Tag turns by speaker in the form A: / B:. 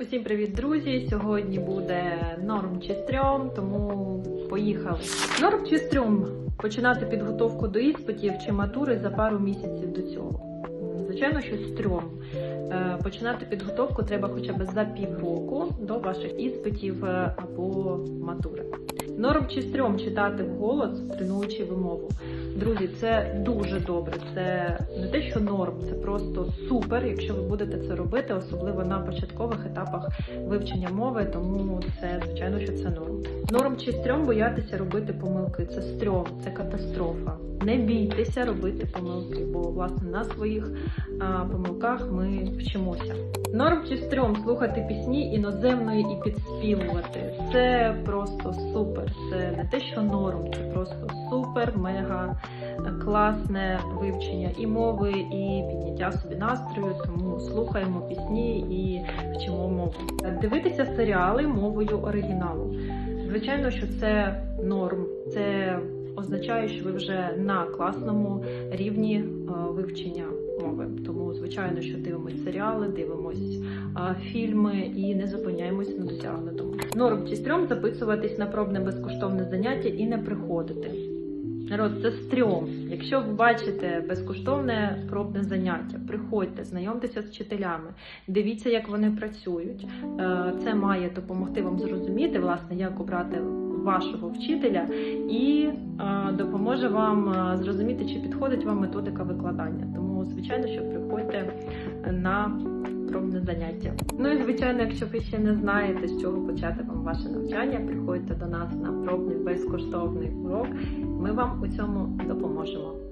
A: Усім привіт, друзі! Сьогодні буде норм чи стрьом, тому поїхали. Норм чи стрьом починати підготовку до іспитів чи матури за пару місяців до цього. Звичайно, що стрьом. Е, Починати підготовку треба хоча б за півроку до ваших іспитів е, або матури. Норм чи стрьом читати вголос, тренуючи вимову. Друзі, це дуже добре. Це не те, що норм, це просто супер, якщо ви будете це робити, особливо на початкових етапах вивчення мови. Тому це звичайно, що це норм. Норм чи стрьом боятися робити помилки. Це стрьом, це катастрофа. Не бійтеся робити помилки, бо власне на своїх а, помилках ми вчимося. Норм чи стрьом слухати пісні іноземної і підспівувати. Це просто супер. Це не те, що норм, це просто супер, мега класне вивчення і мови, і підняття собі настрою. Тому слухаємо пісні і вчимо мову. Дивитися серіали мовою оригіналу. Звичайно, що це норм. Це означає, що ви вже на класному рівні е, вивчення мови. Звичайно, що дивимось серіали, дивимось фільми і не зупиняємося на досягнутому. Норм чи стрьом записуватись на пробне безкоштовне заняття і не приходити. Народ, це стрьом. Якщо ви бачите безкоштовне пробне заняття, приходьте, знайомтеся з вчителями, дивіться, як вони працюють. Е, Це має допомогти вам зрозуміти, власне, як обрати вашого вчителя, і е, допоможе вам е, зрозуміти, чи підходить вам методика викладання. Тому, звичайно, що приходьте на пробне заняття. Ну і звичайно, якщо ви ще не знаєте, з чого почати вам ваше навчання, приходьте до нас на пробний безкоштовний урок. Ми вам у цьому допоможемо.